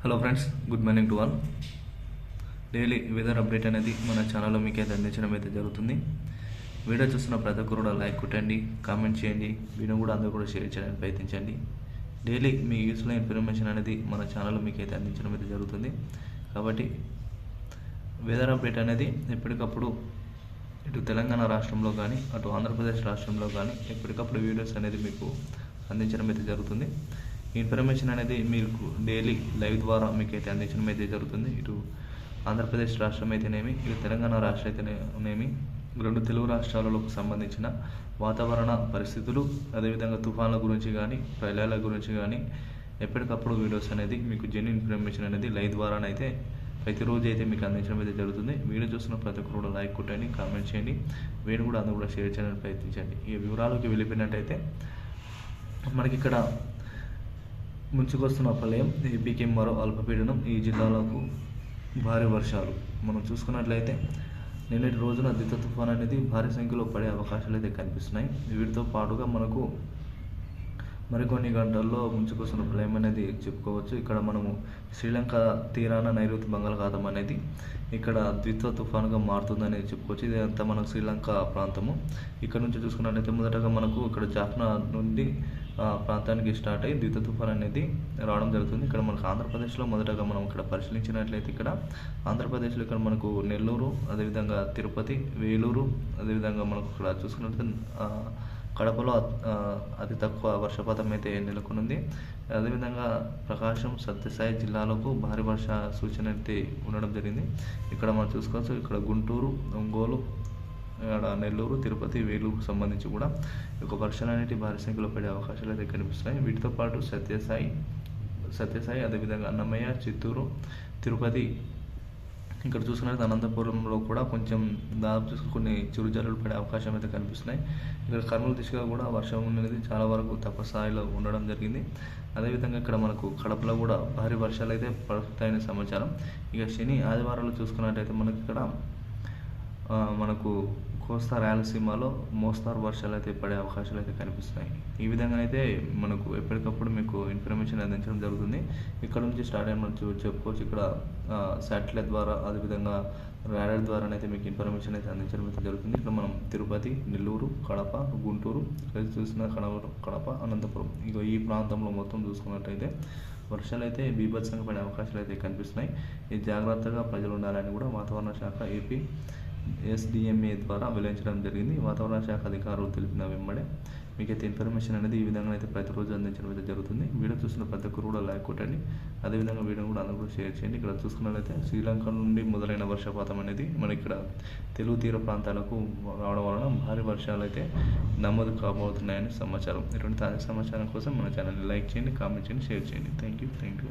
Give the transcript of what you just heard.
Hello friends good morning to all daily weather update అనేది మన ఛానల్లో మీకు అయితే అందించడం అయితే జరుగుతుంది. వీడియో చూస్తున్న ప్రతి ఒక్కరు కూడా లైక్ కొట్టండి కామెంట్ చేయండి వీడియో కూడా అందరూ కూడా షేర్ చేయడానికి ప్రయత్నించండి. డైలీ మీ యూస్ఫుల్ ఇన్ఫర్మేషన్ అనేది మన ఛానల్లో మీకు అయితే అందించడం అయితే జరుగుతుంది. కాబట్టి వెదర్ అప్డేట్ అనేది ఎప్పటికప్పుడు ఇటు తెలంగాణ రాష్ట్రంలో కానీ అటు ఆంధ్రప్రదేశ్ రాష్ట్రంలో కానీ ఎప్పటికప్పుడు వీడియోస్ అనేది మీకు అందించడం అయితే జరుగుతుంది. ఇన్ఫర్మేషన్ అనేది మీకు డైలీ లైవ్ ద్వారా మీకు అయితే అందించడం అయితే జరుగుతుంది. ఇటు ఆంధ్రప్రదేశ్ రాష్ట్రం అయితేనేమి ఇటు తెలంగాణ రాష్ట్రం అయితేనేమి రెండు తెలుగు రాష్ట్రాలకు సంబంధించిన వాతావరణ పరిస్థితులు అదేవిధంగా తుఫాన్ల గురించి కానీ ప్రళయాల గురించి కానీ ఎప్పటికప్పుడు వీడియోస్ అనేది మీకు జెన్యున్ ఇన్ఫర్మేషన్ అనేది లైవ్ ద్వారానైతే ప్రతిరోజు అయితే మీకు అందించడం అయితే జరుగుతుంది. వీడియో చూస్తున్న ప్రతి ఒక్కరు కూడా లైక్ కొట్టండి కామెంట్ చేయండి. వీడియో కూడా అందరూ కూడా షేర్ చేయడానికి ప్రయత్నించండి. ఈ వివరాలకి వెళ్ళిపోయినట్టయితే మనకి ఇక్కడ ముంచుకొస్తున్న ప్రళయం ఏపీకి మరో అల్పపీడనం ఈ జిల్లాలకు భారీ వర్షాలు. మనం చూసుకున్నట్లయితే నిన్నటి రోజున దిత తుఫాన్ అనేది భారీ సంఖ్యలో పడే అవకాశాలు అయితే కనిపిస్తున్నాయి. వీటితో పాటుగా మనకు మరికొన్ని గంటల్లో ముంచుకొస్తున్న ప్రళయం అనేది చెప్పుకోవచ్చు. ఇక్కడ మనము శ్రీలంక తీరాన నైరుతి బంగాళాఖాతం అనేది ఇక్కడ ద్విత్వ తుఫాన్గా మారుతుందని చెప్పుకోవచ్చు. ఇదంతా మనకు శ్రీలంక ప్రాంతము. ఇక్కడ నుంచి చూసుకున్నట్లయితే మొదటగా మనకు ఇక్కడ జాఫ్నా నుండి ప్రాంతానికి స్టార్ట్ అయ్యి ద్విత తుఫాన్ అనేది రావడం జరుగుతుంది. ఇక్కడ మనకు ఆంధ్రప్రదేశ్లో మొదటగా మనం ఇక్కడ పరిశీలించినట్లయితే ఇక్కడ ఆంధ్రప్రదేశ్లో ఇక్కడ మనకు నెల్లూరు అదేవిధంగా తిరుపతి వేలూరు అదేవిధంగా మనకు ఇక్కడ చూసుకున్నట్లయితే కడపలో అతి తక్కువ వర్షపాతం అయితే నెలకొనుంది. అదేవిధంగా ప్రకాశం సత్యసాయి జిల్లాలకు భారీ వర్ష సూచన అయితే ఉండడం జరిగింది. ఇక్కడ మనం చూసుకోవచ్చు ఇక్కడ గుంటూరు ఒంగోలు ఇక్కడ నెల్లూరు తిరుపతి వేలూరుకు సంబంధించి కూడా ఈ యొక్క వర్షాలు అనేవి భారీ సంఖ్యలో పడే అవకాశాలు అయితే కనిపిస్తున్నాయి. వీటితో పాటు సత్యసాయి సత్యసాయి అదేవిధంగా అన్నమయ్య చిత్తూరు తిరుపతి ఇక్కడ చూసుకున్నట్లయితే అనంతపురంలో కూడా కొంచెం దాదాపు చూసుకుని కొన్ని చిరుజల్లులు పడే అవకాశం అయితే కనిపిస్తున్నాయి. ఇక్కడ కర్నూలు దిశగా కూడా వర్షం అనేది చాలా వరకు తక్కువ స్థాయిలో ఉండడం జరిగింది. అదేవిధంగా ఇక్కడ మనకు కడపలో కూడా భారీ వర్షాలు అయితే పడుతాయనే సమాచారం. ఇక శని ఆదివారాలు చూసుకున్నట్టయితే మనకి ఇక్కడ మనకు కోస్తా రాయలసీమలో మోస్తారు వర్షాలు అయితే పడే అవకాశాలు అయితే కనిపిస్తున్నాయి. ఈ విధంగా అయితే మనకు ఎప్పటికప్పుడు మీకు ఇన్ఫర్మేషన్ అందించడం జరుగుతుంది. ఇక్కడ నుంచి స్టార్ట్ అయిన మనం చెప్పుకోవచ్చు. ఇక్కడ శాటిలైట్ ద్వారా అదేవిధంగా రాడర్ ద్వారా అయితే మీకు ఇన్ఫర్మేషన్ అయితే అందించడం అయితే జరుగుతుంది. ఇక్కడ మనం తిరుపతి నెల్లూరు కడప గుంటూరు ఇక్కడ చూసిన కడప కడప అనంతపురం. ఇక ఈ ప్రాంతంలో మొత్తం చూసుకున్నట్టయితే వర్షాలు అయితే బీభత్సంగా పడే అవకాశాలు అయితే కనిపిస్తున్నాయి. ఈ జాగ్రత్తగా ప్రజలు ఉండాలని కూడా వాతావరణ శాఖ ఏపీ ఎస్డిఎంఏ ద్వారా వెల్లడించడం జరిగింది. వాతావరణ శాఖ అధికారులు తెలిపిన వెంబడే మీకైతే ఇన్ఫర్మేషన్ అనేది ఈ విధంగా అయితే ప్రతిరోజు అందించడం అయితే జరుగుతుంది. వీడియో చూసిన ప్రతి ఒక్కరు కూడా లైక్ కొట్టండి. అదేవిధంగా వీడియో కూడా అందరూ కూడా షేర్ చేయండి. ఇక్కడ చూసుకున్నట్లయితే శ్రీలంక నుండి మొదలైన వర్షపాతం అనేది మన ఇక్కడ తెలుగు తీర ప్రాంతాలకు రావడం వలన భారీ వర్షాలు అయితే నమోదు కాబోతున్నాయని సమాచారం. ఇటువంటి తాజా సమాచారం కోసం మన ఛానల్ని లైక్ చేయండి కామెంట్ చేయండి షేర్ చేయండి. Thank you thank you